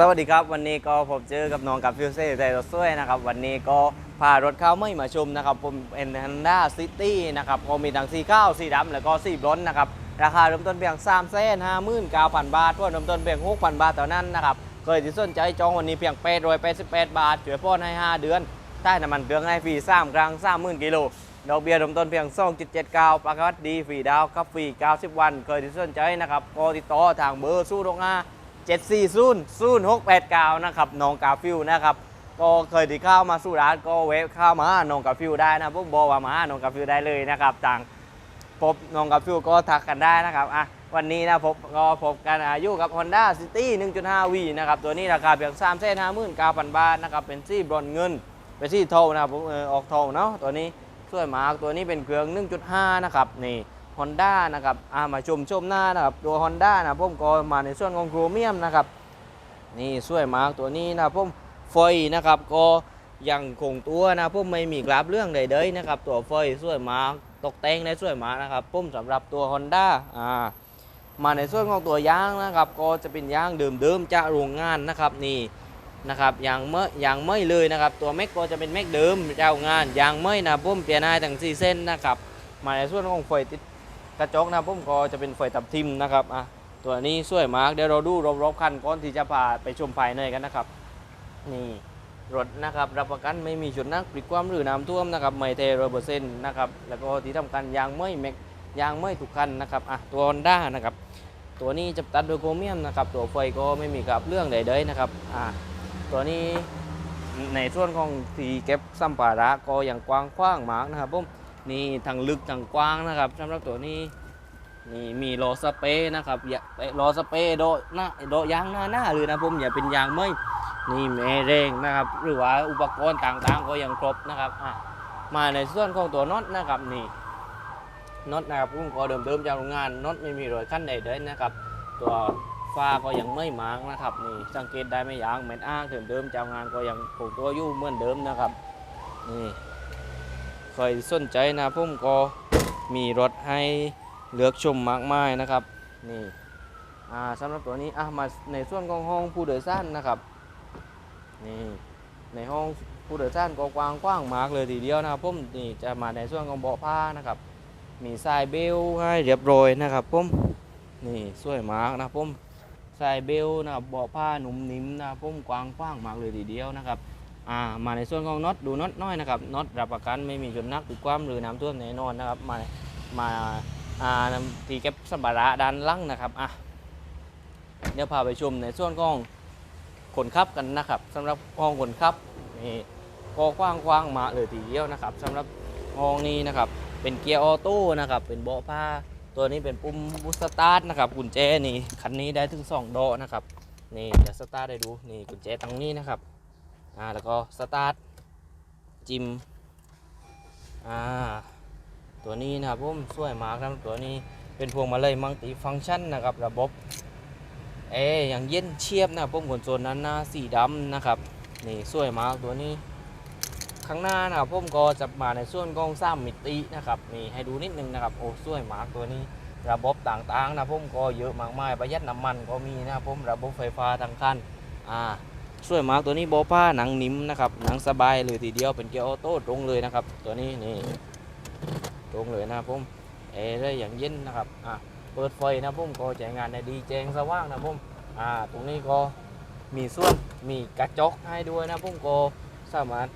สวัสดีครับ วันนี้ก็ผมเจอกับน้องกับฟิวเซ่ใจรถสวยนะครับ วันนี้ก็พารถเข้าไม่มาชมนะครับ ผมเป็นฮันด้าซิตี้นะครับก็มีทั้งสีข้าวสีดำแล้วก็สีบรอนซ์นะครับ ราคาเริ่มต้นเพียง3ามแสนห้าหมื่นเก้าพันบาททั่วเริ่มต้นเพียงหกพันบาทเท่านั้นนะครับเคยที่สนใจจองวันนี้เพียงแปดร้อยแปดสิบแปดบาทช่วยพ่อนให้ 5 เดือนใต้น้ำมันเครื่องให้ฟรีสามครั้งสามหมื่นกิโลดอกเบี้ยเริ่มต้นเพียง2.79ประกันดีฟรีดาวครับฟรี90วัน เคยที่สนใจนะครับก็ติดต่อทางเบอร์สู้ตรงห้า 740 0689 นะครับน้องกาฟิวนะครับก็เคยที่เข้ามาสู้ร้านก็เวฟเข้ามาน้องกาฟิวได้นะพวกบอกว่ามาหน้องกาฟิวได้เลยนะครับต่างพบน้องกาฟิวก็ทักกันได้นะครับอะวันนี้นะพบก็พบกันอายุกับ Honda City 1.5 V นะครับตัวนี้ราคาเพียง3 5 9 0 0 0บาทนะครับเป็นสีบรอนเงิน เป็นสีเทานะครับผมออกเทาเนาะตัวนี้สวยมากตัวนี้เป็นเครื่อง 1.5 นะครับนี่ Honda นะครับามาชมชมหน้านะครับตัว Honda นะผมก็มาในส่วนของโครเมียมนะครับนี่สวยมากตัวนี้นะผมไฟนะครับก็ยังคงตัวนะผมไม่มีกราบเรื่องใดๆนะครับตัวไฟสวยมากตกแต่งได้สวยมากนะครับผมสำหรับตัว Honda อ่ามาในส่วนของตัวยางนะครับก็จะเป็นยางเดิมๆจากโรงงานนะครับนี่นะครับยางเมื่อยางไม่เลยนะครับ ตัวแม็กก็จะเป็นแม็กเดิมเจ้างานยางไม่นะผมเปลี่ยนให้ทั้งสี่เส้นนะครับมาในส่วนของไฟติด กระจกนะผมก็จะเป็นไฟตับทิมนะครับอะตัวนี้สวยมากเดี๋ยวเราดูรอบๆคันก่อนที่จะพาไปชมภายในกันนะครับ นี่รถนะครับรับประกันไม่มีจุดนักปริความหรือน้ำท่วมนะครับไม่เทร้อยเปอร์เซ็นต์นะครับแล้วก็ที่ทำกันยางไม่แม็กยางไม่ถูกคันนะครับอะตัว Honda นะครับตัวนี้จะตัดโดยโครเมียมนะครับตัวไฟก็ไม่มีกับเรื่องใดๆนะครับอะตัวนี้ในส่วนของที่เก็บสัมภาระก็อยังกว้างขว้างมากนะครับผม นี่ทางลึกทางกว้างนะครับสำหรับตัวนี้นี่มีโลสเปย์นะครับอย่าเอ้ยโลสเปย์โดหน้าโดยางหน้าหน้าเลยนะผมอย่าเป็นยางไม่นี่แม่เร่งนะครับ หรือว่าอุปกรณ์ต่างๆก็ยังครบนะครับอะมาในส่วนของตัวน็อตนะครับนี่น็อตนะครับผมก็เดิมๆจากโรงงานน็อตไม่มีรอยขั้นใดเลยนะครับ ตัวฟ้าก็ยังไม่หมางนะครับนี่สังเกตได้ไม่ยางเหมือนอ้างเดิมๆจากงงานก็ยังคงตัวอยู่เหมือนเดิมนะครับนี่ ครสนใจนะผมก็มีรถให้เลือกชมมากมายนะครับนี่สำหรับตัวนี้อะมาในส่วนของห้องผู้โดยสารนะครับนี่ในห้องผู้โดยสารก็กว้างกว้างมากเลยทีเดียวนะครับผมนี่จะมาในส่วนของเบาะผ้านะครับ มีสายเบลให้เรียบร้อยนะครับผมนี่สวยมากนะครับผมสายเบลนะครับเบาะผ้าหนุ่มนิ่มนะครับผมกว้างกว้างมากเลยทีเดียวนะครับ มาในส่วนของน็อตดูน็อตน้อยนะครับน็อตรับประกันไม่มีจนนักหรือความหรือน้ำท่วมแน่นอนนะครับมามาอ่าทีเก็บสัมภาระด้านล่างนะครับอะเดี๋ยวพาไปชมในส่วนของคนขับกันนะครับสำหรับห้องคนขับนี่ก็กว้างกว้างๆมาเลยทีเดียวนะครับสำหรับห้องนี้นะครับ เป็นเกียร์ออโต้นะครับ เป็นเบาะผ้าตัวนี้เป็นปุ่มบูสตาร์ทนะครับกุญแจนี่คันนี้ได้ถึงสองดอกนะครับนี่จะสตาร์ทได้ดูนี่กุญแจตรงนี้นะครับ อ่าแล้วก็สตาร์ทจิมอ่าตัวนี้นะครับผมสวยมากครับตัวนี้เป็นพวงมาลัยมังติฟังก์ชันนะครับระบบเออย่างเย็นเชียบนะครับผมขนส่วนนั้นน้าสีดำนะครับนี่สวยมากตัวนี้ข้างหน้านะครับผมก็จะมาในส่วนของสามมิตินะครับนี่ให้ดูนิดนึงนะครับโอ้สวยมากตัวนี้ระบบต่างๆนะผมก็เยอะมากมายประหยัดน้ำมันก็มีนะครับผมระบบไฟฟ้าทั้งคันอ่า สวยมากตัวนี้โบผ้าหนังนิ่มนะครับหนังสบายเลยทีเดียวเป็นเกียร์ออโต้ตรงเลยนะครับ ตัวนี้นี่ตรงเลยนะครับผมเอร์ได้อย่างเย็นนะครับอะเปิดไฟนะผมก็ใช้งานได้ดีแจ้งสว่างนะผมอ่าตรงนี้ก็มีส่วนมีกระจกให้ด้วยนะผมก็สามารถ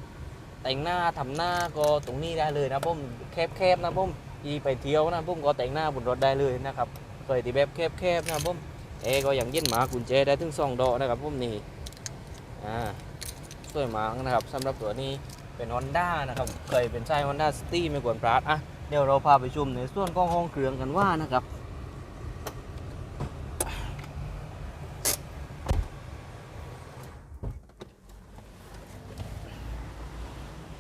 แต่งหน้าทำหน้าก็ตรงนี้ได้เลยนะผมแคบๆนะผมยีไปเที่ยวนะผมก็แต่งหน้าบนรถได้เลยนะครับเคยที่แบบแคบๆนะผมเอร์ก็อย่างเย็นหมากุญแจได้ถึงสองดอกนะครับผมนี่ อ่าสวยมากนะครับสำหรับตัวนี้เป็น Honda นะครับเคยเป็นไส้ Honda City ไม่ควรพลาดอะเดี๋ยวเราพาไปชมในส่วนของห้องเครื่องกันว่านะครับ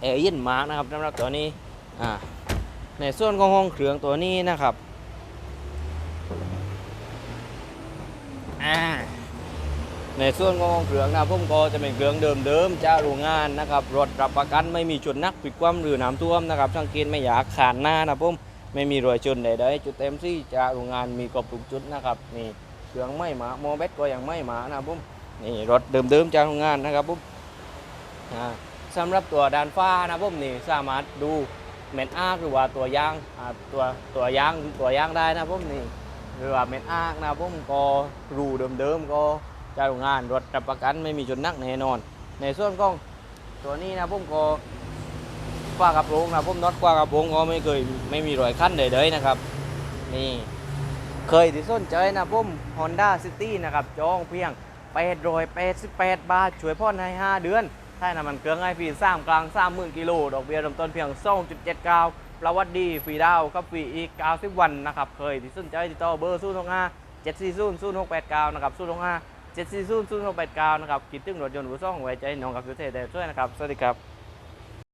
แอร์เย็นมากนะครับสำหรับตัวนี้อ่าในส่วนของห้องเครื่องตัวนี้นะครับอ่า ในส่วนของเครื่องนะผมก็จะเป็นเครื่องเดิมๆจาโรงงานนะครับรถรับประกันไม่มีจุดนักปิดความหรือน้ำท่วมนะครับสังเกตไม่อยากขานหน้านะผมไม่มีรอยชนใดๆจุดเต็มที่จาโรงงานมีครบทุกจุดนะครับนี่เครื่องไม่หมาโมเบสก็ยังไม่หมานะผมนี่รถเดิมๆจากโรงงานนะครับผมอ่าสำหรับตัวด้านฟ้านะผมนี่สามารถดูเม็ดอาร์หรือว่าตัวยางตัวตัวยางตัวยางได้นะผมนี่หรือว่าเม็ดอาร์นะผมก็รูเดิมๆก็ จ้าโรงงานรถรับประกันไม่มีจุดนักแน่นอน ในส่วนของตัวนี้นะผมก็ฝ้ากระโปรงนะผมน็อตฝ้ากระโปรงก็ไม่เคยไม่มีรอยขั้นใดๆนะครับ นี่เคยที่ส้นใจนะผม Honda City นะครับจองเพียง888 บาท ช่วยพ่อใน5เดือนถ้าน้ำมันเครื่องไอฟีสามกลาง30,000กิโลดอกเบี้ยเริ่มต้นเพียง2.79ประวัติดีฟรีดาวกับฟรีอีก90วันนะครับ เคยที่สนใจติดต่อเบอร์0 6 5 740 0689นะครับ0 6 5 740 0689นะครับคิดถึงรถยนต์มือสองไว้ใจน้องกับยูเทสได้ช่วยนะครับ สวัสดีครับ